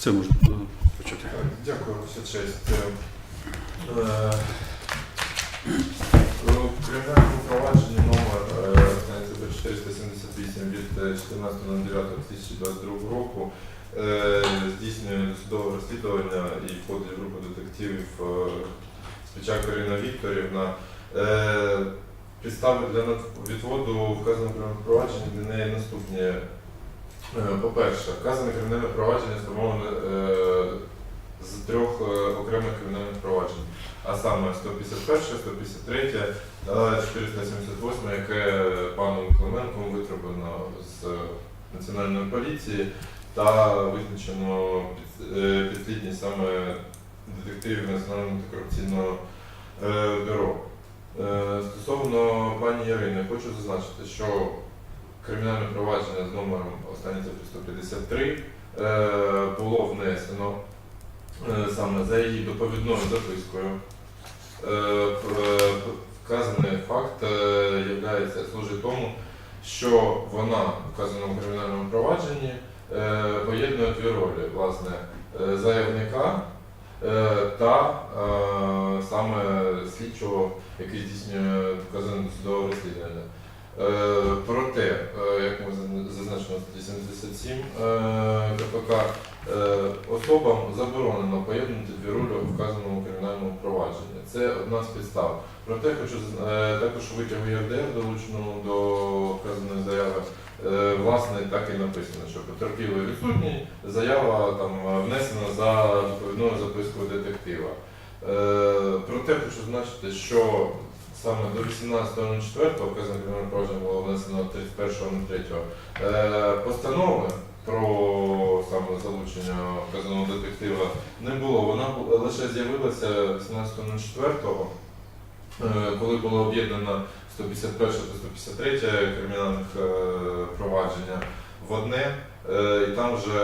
Це можна почати. Дякую, ваша честь. Е, У кримінальному провадженні номер е, 478 від е, 14.09.2022 року е, здійснює досудове розслідування і входить група детективів е, Спічак Карина Вікторівна. Підстави для відводу вказаного кримінального провадження для неї наступні. Е, По-перше, вказане кримінальне провадження сформоване е, з трьох е, окремих кримінальних проваджень, а саме 151, 153 та 478, яке паном Клименком витребано з Національної поліції та визначено під- підслідність саме детективів Національного антикорупційного бюро. Стосовно пані Ірини, хочу зазначити, що кримінальне провадження з номером цифри 153 е, було внесено е, саме за її доповідною запискою. Е, Вказаний факт служить тому, що вона в вказаному кримінальному провадженні поєднує дві ролі, власне, заявника та саме слідчого, який здійснює вказане досудове розслідування. Проте, як ми зазна- зазначено в статті 77 е, КПК, е, особам заборонено поєднати дві ролі у вказаному кримінальному провадженні. Це одна з підстав. Проте хочу е, також витягу ЄРДР, долученому до вказаної заяви, власне так і написано, що потерпілий відсутній, заява там внесена за доповідною запискою детектива. Проте хочу зазначити, що саме до 18.04 вказане кримінальне провадження було внесено 31.03 е, постанови про саме залучення вказаного детектива не було. Вона лише з'явилася 18.04, е, коли було об'єднано 151 та 153 кримінальних е, провадження в одне, і там вже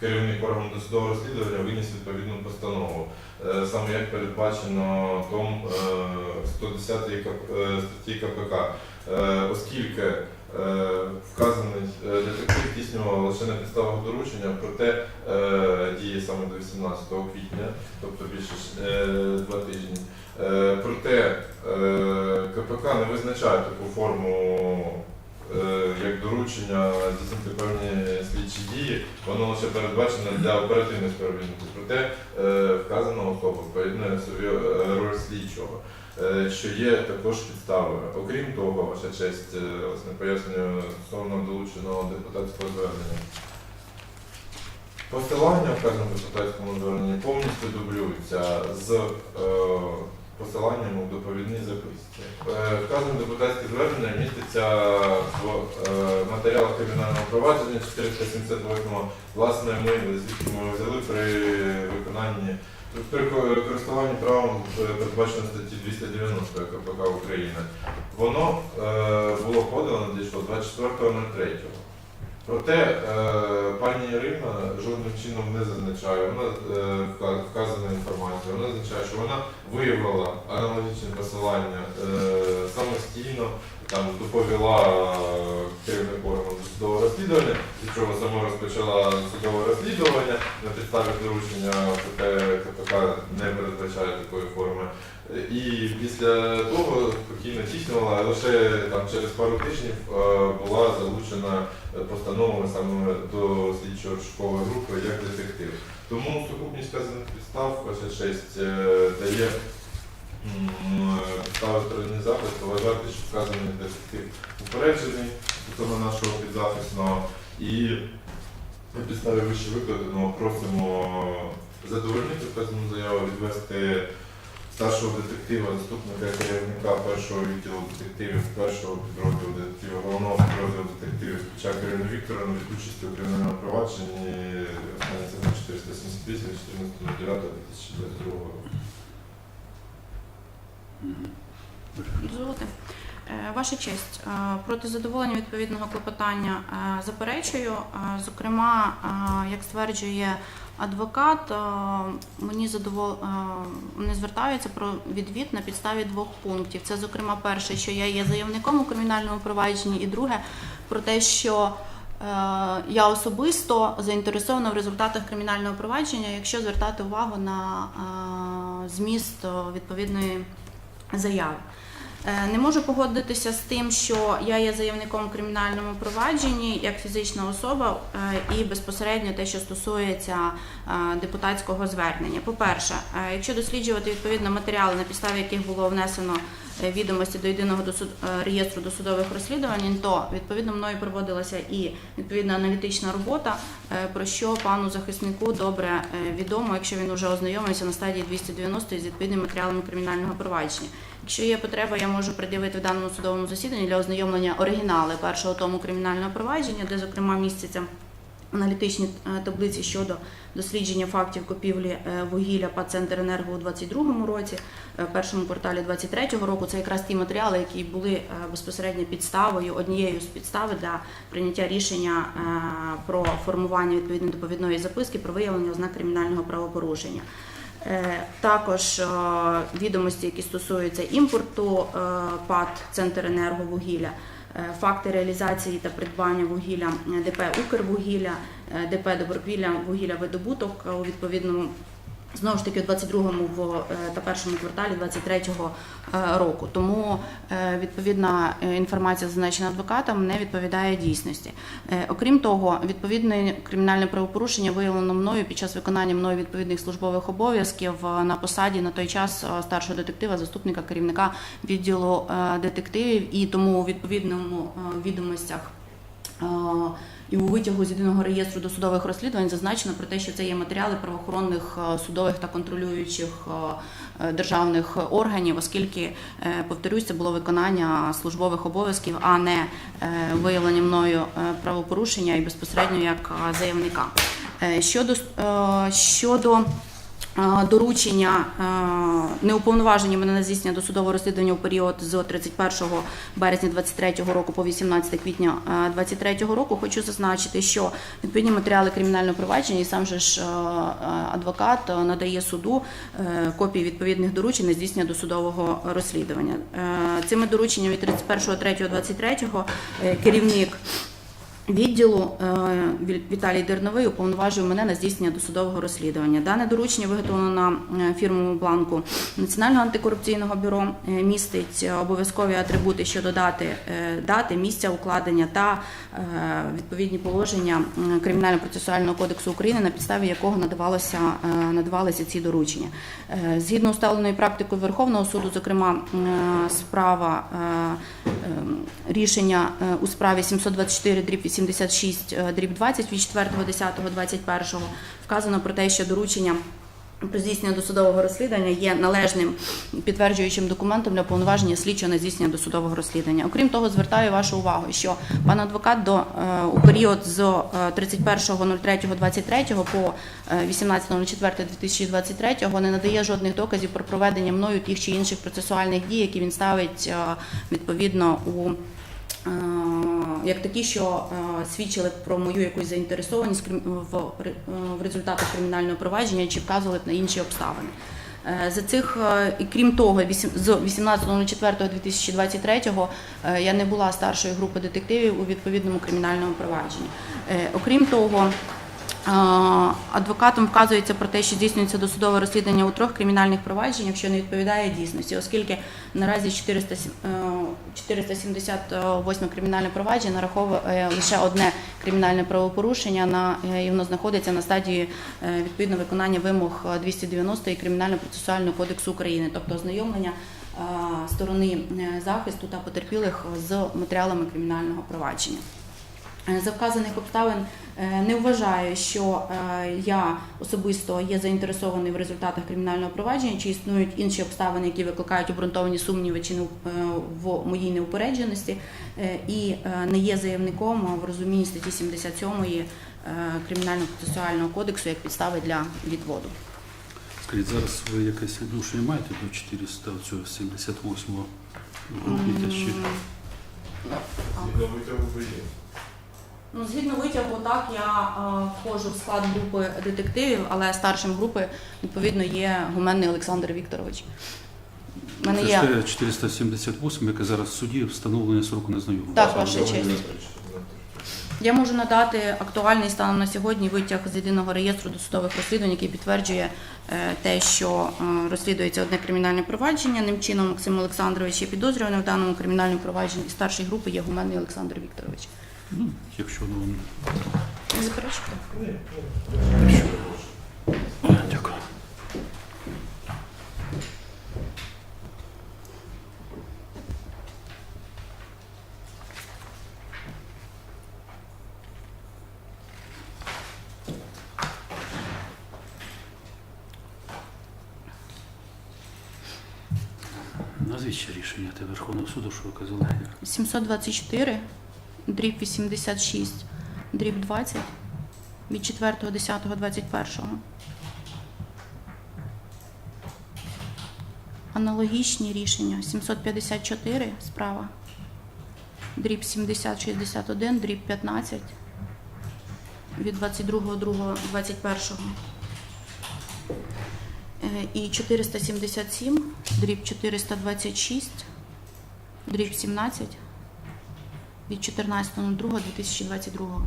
керівник органу досудового розслідування виніс відповідну постанову. Е, Саме як передбачено том е, 110 е, статті КПК, Е, оскільки е, вказаний е, детектив здійснював лише на підставах доручення, проте е, діє саме до 18 квітня, тобто більше е, два тижні. Е, Проте е, КПК не визначає таку форму е, як доручення здійснити певні слідчі дії, воно лише передбачено для оперативних співробітників. Проте е, вказана особа поєднує собі е, роль слідчого, е, що є також підстави. Окрім того, ваша честь, е, власне пояснюю стосовно долученого депутатського звернення. Посилання в кожному депутатському зверненні повністю дублюються з е, посиланням у доповідній записці. Е, Вказане депутатське звернення міститься в е, матеріалах кримінального провадження 478 Власне, ми звідки ми взяли при виконанні при ко- користуванні правом е, передбачено статті 290 КПК України. Воно е, було подано надійшло 24.03. Проте е, пані Ірина жодним чином не зазначає, вона е, вказана інформація, вона зазначає, що вона виявила аналогічне посилання е, самостійно, там доповіла е, керівник органу судового розслідування, від чого сама розпочала судове розслідування на підставі доручення, КПК не передбачає такої форми. І після того спокійно здійснювала, лише там через пару тижнів е, була залучена постановами саме до слідчої розшукової групи як детектив. Тому сукупність вказаних підстав, ваша честь, е, дає м, підстави стороні захисту вважати, що вказаний детектив упереджений стосовно нашого підзахисного і на підставі вище викладеного просимо задовольнити вказану заяву, відвести старшого детектива, заступника керівника першого відділу детективів, першого підрозділу детективів, головного підрозділу детективів Спічак Ірину Вікторовну від участі у кримінальному провадженні останнє це 478 14.09.2022 року. Дозволите. Е, Ваша честь, е, проти задоволення відповідного клопотання е, заперечую. Зокрема, як стверджує адвокат, мені задовол... е, вони звертаються про відвід на підставі двох пунктів. Це, зокрема, перше, що я є заявником у кримінальному провадженні, і друге про те, що я особисто заінтересована в результатах кримінального провадження, якщо звертати увагу на зміст відповідної заяви. Е, Не можу погодитися з тим, що я є заявником в кримінальному провадженні як фізична особа е, і безпосередньо те, що стосується е, депутатського звернення. По-перше, е, якщо досліджувати відповідно матеріали, на підставі яких було внесено відомості до єдиного е, реєстру досудових розслідувань, то відповідно мною проводилася і відповідна аналітична робота, е, про що пану захиснику добре е, відомо, якщо він вже ознайомився на стадії 290 з відповідними матеріалами кримінального провадження. Якщо є потреба, я можу пред'явити в даному судовому засіданні для ознайомлення оригінали першого тому кримінального провадження, де зокрема містяться аналітичні е, таблиці щодо дослідження фактів купівлі е, вугілля по Центр енерго у 2022 році, е, в першому кварталі 2023 року. Це якраз ті матеріали, які були е, безпосередньо підставою, однією з підстав для прийняття рішення е, про формування відповідної доповідної записки про виявлення ознак кримінального правопорушення. Е, Також е, відомості, які стосуються імпорту е, ПАД Центр енерговугілля, е, факти реалізації та придбання вугілля е, ДП Укрвугілля, е, ДП Добровілля вугілля видобуток е, у відповідному. Знову ж таки, у 22-му в, е, та першому кварталі 23-го е, року. Тому е, відповідна інформація, зазначена адвокатом, не відповідає дійсності. Окрім того, відповідне кримінальне правопорушення виявлено мною під час виконання мною відповідних службових обов'язків на посаді на той час старшого детектива, заступника керівника відділу детективів, і тому у відповідному відомостях. І у витягу з єдиного реєстру досудових розслідувань зазначено про те, що це є матеріали правоохоронних е, судових та контролюючих е, е, державних органів, оскільки, повторюсь, було виконання службових обов'язків, а не виявлення мною правопорушення і безпосередньо як заявника. Щодо щодо доручення неуповноважені мене на здійснення досудового розслідування у період з 31 березня 23 року по 18 квітня 23 року. Хочу зазначити, що відповідні матеріали кримінального провадження і сам же ж адвокат надає суду е, копії відповідних доручень на здійснення досудового розслідування. Е, Цими дорученнями від 31.03.23 е, керівник Відділу е, Віталій Дерновий уповноважив мене на здійснення досудового розслідування. Дане доручення виготовлено на е, фірмовому бланку Національного антикорупційного бюро. е, Містить обов'язкові атрибути щодо дати, дати місця укладення та відповідні положення Кримінально-процесуального кодексу України, на підставі якого надавалося надавалися ці доручення. Згідно усталеної практикою Верховного суду, зокрема справа рішення у справі 724 дріб 86 е, дріб 20 від 4.10.21 вказано про те, що доручення про здійснення досудового розслідування є належним підтверджуючим документом для повноваження слідчого на здійснення досудового розслідування. Окрім того, звертаю вашу увагу, що пан адвокат до е, у період з е, 31.03.23 по е, 18.04.2023 не надає жодних доказів про проведення мною тих чи інших процесуальних дій, які він ставить відповідно у як такі, що е, свідчили про мою якусь заінтересованість е, в результатах кримінального провадження чи вказували б на інші обставини. Е, За цих, е, і крім того, з 18.04.2023 е, я не була старшою групи детективів у відповідному кримінальному провадженні. Е, Окрім того, Е, Адвокатом вказується про те, що здійснюється досудове розслідування у трьох кримінальних провадженнях, що не відповідає дійсності, оскільки наразі 400, е, 478 кримінальне провадження нараховує е, лише одне кримінальне правопорушення на е, і воно знаходиться на стадії е, відповідно виконання вимог е, 290 кримінально-процесуального кодексу України, тобто ознайомлення е, сторони е, захисту та потерпілих з матеріалами кримінального провадження. Е, За вказаних обставин е, не вважаю, що е, я особисто є заінтересований в результатах кримінального провадження, чи існують інші обставини, які викликають обґрунтовані сумніви чи не в- моїй неупередженості, і не є заявником в розумінні статті 77 е, Кримінально-процесуального кодексу як підстави для відводу. Скажіть, зараз ви якесь відношення маєте до 478 групи чи М, так. Згідно витягу ви є. Ну, згідно витягу, так я е, входжу в склад групи детективів, але старшим групи відповідно є гуменний Олександр Вікторович. У мене Це є ж 478, яке зараз в суді встановлення сроку незнайомого? Так, ваша честь. Я можу надати актуальний станом на сьогодні витяг з єдиного реєстру досудових розслідувань, який підтверджує е, те, що е, розслідується одне кримінальне провадження. Ним чином Максим Олександрович є підозрюваний в даному кримінальному провадженні. І старшої групи є гуменний Олександр Вікторович. Ну, якщо ну, Не? Ні, ні. Що? дякую. Назвіть ще рішення Верховного суду, що ви казали. 724, дріб 86, дріб 20 від 4.10.21. Аналогічні рішення 754 справа, дріб 7061, дріб 15 від 22.02.21. Е, І 477, дріб 426, дріб 17 від 14.02.2022.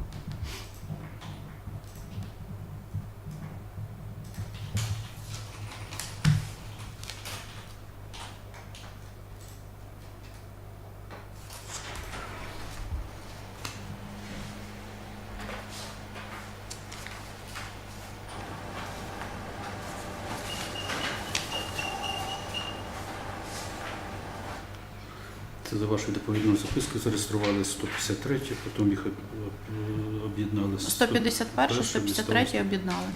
за вашою доповідною запискою зареєстрували 153, потім їх об- об- об'єднали. з 151, Перше 153 місто. об'єднали.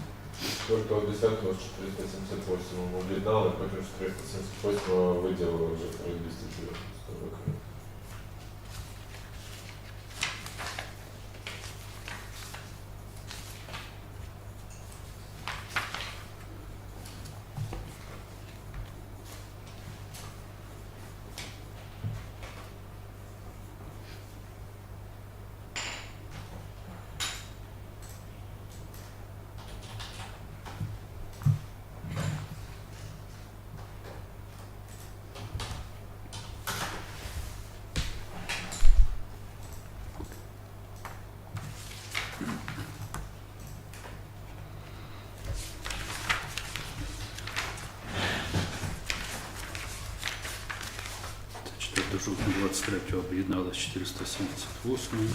4.10 478 об'єднали, потім 478 виділили вже 290 років. Це 4 жовтня 23 об'єднали з 478.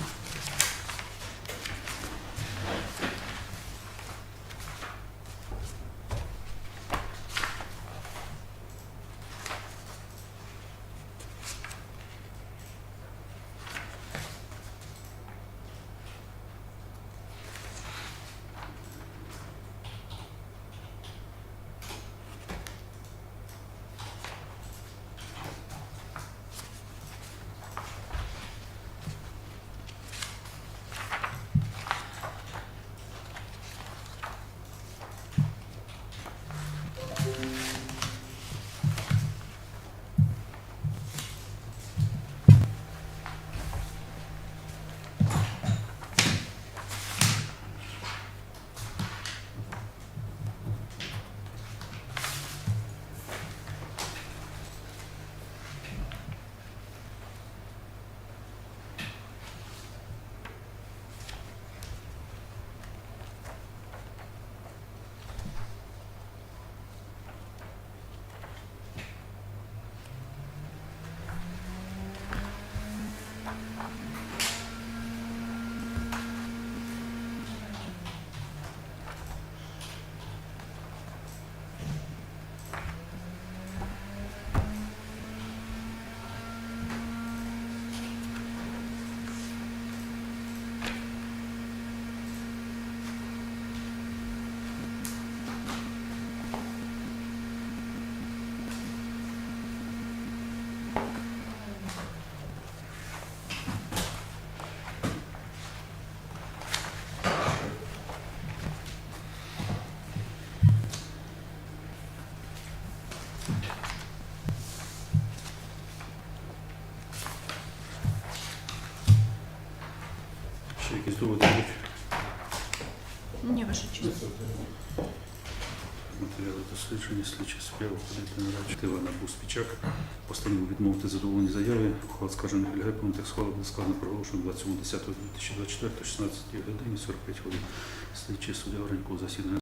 Будуть? Ні, ваша честь. матеріали дослідження, слідчі справи, ходити на Буспічак. Постановив відмовити задоволені заяви. Ухвал скажений Ільгай Пунктик схвали буде складно проголошено 27.10.2024, 16 годині 45 хвилин. Слідчі суддя Воронько засідання